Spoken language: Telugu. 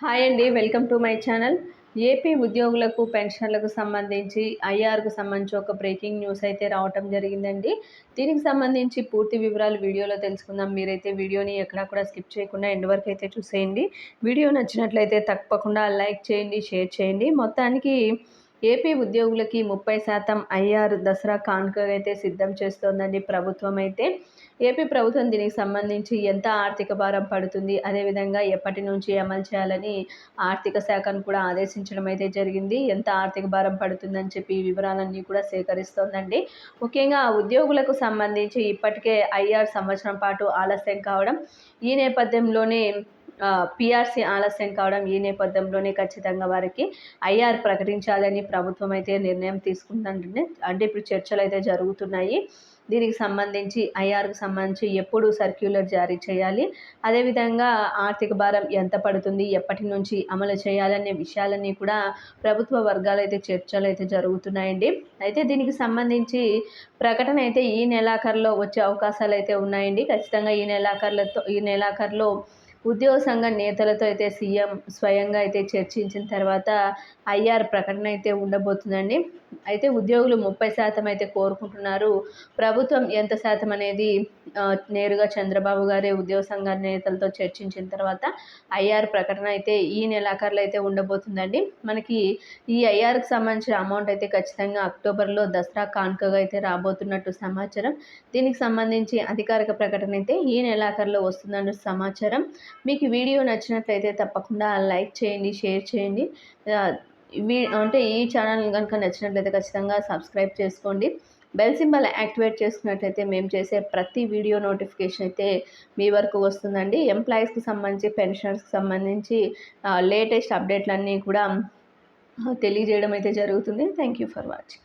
హాయ్ అండి welcome to my channel. AP ఉద్యోగులకు పెన్షన్లకు సంబంధించి ఐఆర్కు సంబంధించి ఒక బ్రేకింగ్ న్యూస్ అయితే రావటం జరిగిందండి. దీనికి సంబంధించి పూర్తి వివరాలు వీడియోలో తెలుసుకుందాం. మీరైతే వీడియోని ఎక్కడా కూడా స్కిప్ చేయకుండా ఎండ్ వరకు అయితే చూసేయండి. వీడియో నచ్చినట్లయితే తప్పకుండా లైక్ చేయండి షేర్ చేయండి. మొత్తానికి ఏపీ ఉద్యోగులకి ముప్పై శాతం ఐఆర్ దసరా కానుకగా అయితే సిద్ధం చేస్తోందండి ప్రభుత్వం అయితే ఏపీ ప్రభుత్వం దీనికి సంబంధించి ఎంత ఆర్థిక భారం పడుతుంది అదేవిధంగా ఎప్పటి నుంచి అమలు చేయాలని ఆర్థిక శాఖను కూడా ఆదేశించడం అయితే జరిగింది. ఎంత ఆర్థిక భారం పడుతుందని చెప్పి ఈ వివరాలన్నీ కూడా సేకరిస్తోందండి. ముఖ్యంగా ఉద్యోగులకు సంబంధించి ఇప్పటికే ఐఆర్ సంవత్సరం పాటు ఆలస్యం కావడం ఈ నేపథ్యంలోనే పిఆర్సీ ఆలస్యం కావడం ఈ నేపథ్యంలోనే ఖచ్చితంగా వారికి ఐఆర్ ప్రకటించాలని ప్రభుత్వం అయితే నిర్ణయం తీసుకుందంటే అంటే ఇప్పుడు చర్చలు అయితే జరుగుతున్నాయి. దీనికి సంబంధించి ఐఆర్కి సంబంధించి ఎప్పుడు సర్క్యులర్ జారీ చేయాలి. అదేవిధంగా ఆర్థిక భారం ఎంత పడుతుంది ఎప్పటి నుంచి అమలు చేయాలనే విషయాలన్నీ కూడా ప్రభుత్వ వర్గాలు అయితే చర్చలు అయితే జరుగుతున్నాయండి. అయితే దీనికి సంబంధించి ప్రకటన అయితే ఈ నెలాఖరులో వచ్చే అవకాశాలు అయితే ఉన్నాయండి. ఖచ్చితంగా ఈ నెలాఖరులతో ఈ నెలాఖరులో ఉద్యోగ సంఘ నేతలతో అయితే సీఎం స్వయంగా అయితే చర్చించిన తర్వాత ఐఆర్ ప్రకటన అయితే ఉండబోతుందండి. అయితే ఉద్యోగులు ముప్పై శాతం అయితే కోరుకుంటున్నారు. ప్రభుత్వం ఎంత శాతం అనేది నేరుగా చంద్రబాబు గారే ఉద్యోగ సంఘ నేతలతో చర్చించిన తర్వాత ఐఆర్ ప్రకటన అయితే ఈ నెలాఖరులో అయితే ఉండబోతుందండి. మనకి ఈ ఐఆర్కి సంబంధించిన అమౌంట్ అయితే ఖచ్చితంగా అక్టోబర్లో దసరా కానుకగా అయితే రాబోతున్నట్టు సమాచారం. దీనికి సంబంధించి అధికారిక ప్రకటన అయితే ఈ నెలాఖరులో వస్తుందన్న సమాచారం. మీకు వీడియో నచ్చినట్లయితే తప్పకుండా లైక్ చేయండి షేర్ చేయండి. వీ అంటే ఈ ఛానల్ కనుక నచ్చినట్లయితే ఖచ్చితంగా సబ్స్క్రైబ్ చేసుకోండి. బెల్ సింబల్ యాక్టివేట్ చేసుకున్నట్లయితే మేము చేసే ప్రతి వీడియో నోటిఫికేషన్ అయితే మీ వరకు వస్తుందండి. ఎంప్లాయీస్కి సంబంధించి పెన్షనర్స్కి సంబంధించి లేటెస్ట్ అప్డేట్లన్నీ కూడా తెలియజేయడం అయితే జరుగుతుంది. Thank you for watching